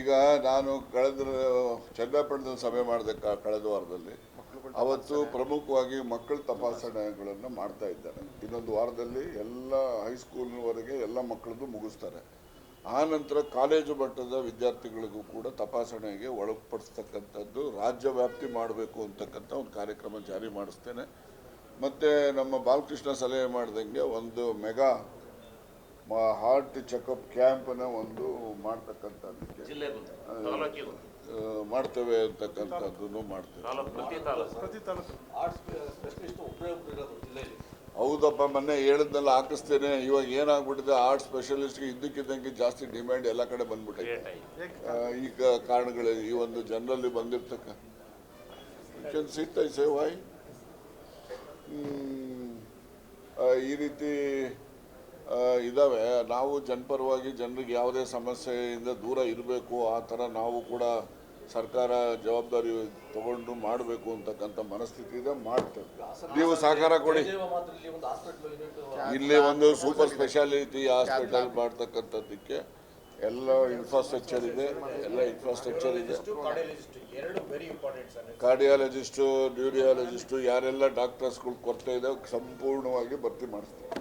ಈಗ ನಾನು ಕಳೆದ ಚನ್ನಪಟ್ಟಣದಲ್ಲಿ ಸಭೆ ಮಾಡಿದೆ ಕಳೆದ ವಾರದಲ್ಲಿ ಅವತ್ತು ಪ್ರಮುಖವಾಗಿ ಮಕ್ಕಳ ತಪಾಸಣೆಗಳನ್ನು ಮಾಡ್ತಾ ಇದ್ದಾರೆ. ಇನ್ನೊಂದು ವಾರದಲ್ಲಿ ಎಲ್ಲ ಹೈಸ್ಕೂಲ್ವರೆಗೆ ಎಲ್ಲ ಮಕ್ಕಳದ್ದು ಮುಗಿಸ್ತಾರೆ. ಆ ನಂತರ ಕಾಲೇಜು ಮಟ್ಟದ ವಿದ್ಯಾರ್ಥಿಗಳಿಗೂ ಕೂಡ ತಪಾಸಣೆಗೆ ಒಳಪಡಿಸ್ತಕ್ಕಂಥದ್ದು ರಾಜ್ಯ ವ್ಯಾಪ್ತಿ ಮಾಡಬೇಕು ಅಂತಕ್ಕಂಥ ಒಂದು ಕಾರ್ಯಕ್ರಮ ಜಾರಿ ಮಾಡಿಸ್ತೇನೆ. ಮತ್ತು ನಮ್ಮ ಬಾಲಕೃಷ್ಣ ಸಲಹೆ ಮಾಡಿದಂಗೆ ಒಂದು ಮೆಗಾ ಹಾರ್ಟ್ ಚೆಕಪ್ ಕ್ಯಾಂಪನ್ನ ಒಂದು ಮಾಡ್ತಕ್ಕಂಥದ್ದು ಜಿಲ್ಲೆಗೂ ತಾಲೂಕಿಗೂ. ಮಾಡ್ತೇವೆ ಅಂತಕ್ಕಂಥದ್ದು ಮಾಡ್ತೇವೆ. ತಾಲೂಕು ಪ್ರತಿ ತಾಲೂಕು. ಪ್ರತಿ ತಾಲೂಕು. ಆರ್ಟ್ಸ್ ಸ್ಪೆಷಲಿಸ್ಟ್ ಒಬ್ಬರೇ ಒಬ್ರು ಇರೋದು ಜಿಲ್ಲೆಯಲ್ಲಿ. ಹೌದಪ್ಪ ಮೊನ್ನೆ ಹೇಳಿದ್ನೆಲ್ಲ ಹಾಕಿಸ್ತೇನೆ. ಇವಾಗ ಏನಾಗ್ಬಿಟ್ಟಿದೆ ಆರ್ಟ್ ಸ್ಪೆಷಲಿಸ್ಟ್ಗೆ ಇದ್ದಕ್ಕಿದ್ದಂಗೆ ಜಾಸ್ತಿ ಡಿಮ್ಯಾಂಡ್ ಎಲ್ಲ ಕಡೆ ಆ, ಈಗ ಕಾರಣಗಳು ಈ ಒಂದು ಜನರಲ್ಲಿ ಬಂದಿರ್ತಕ್ಕ. ಕೆನ್ ಸಿಟ್ ಐ ಈ ರೀತಿ ಆ, ಇದಾವೆ. ನಾವು ಜನಪರವಾಗಿ ಜನರಿಗೆ ಯಾವುದೇ ಸಮಸ್ಯೆಯಿಂದ ದೂರ ಇರಬೇಕು ಆ ಥರ ನಾವು ಕೂಡ ಸರ್ಕಾರ ಜವಾಬ್ದಾರಿ ತಗೊಂಡು ಮಾಡಬೇಕು ಅಂತಕ್ಕಂಥ ಮನಸ್ಥಿತಿ ಇದೆ ಮಾಡ್ತೇವೆ. ನೀವು ಸಹಕಾರ ಕೊಡಿ. ಇಲ್ಲಿ ಒಂದು ಸೂಪರ್ ಸ್ಪೆಷಾಲಿಟಿ ಹಾಸ್ಪಿಟಲ್ ಮಾಡ್ತಕ್ಕಂಥದ್ದಕ್ಕೆ ಎಲ್ಲ ಇನ್ಫ್ರಾಸ್ಟ್ರಕ್ಚರ್ ಇದೆ ಎಲ್ಲ ಇನ್ಫ್ರಾಸ್ಟ್ರಕ್ಚರ್ ಇದೆ. ಕಾರ್ಡಿಯಾಲಜಿಸ್ಟು ನ್ಯೂರಿಯಾಲಜಿಸ್ಟು ಯಾರೆಲ್ಲ ಡಾಕ್ಟರ್ಸ್ಗಳು ಕೊರತೆ ಇದೆ ಸಂಪೂರ್ಣವಾಗಿ ಭರ್ತಿ ಮಾಡಿಸ್ತೀವಿ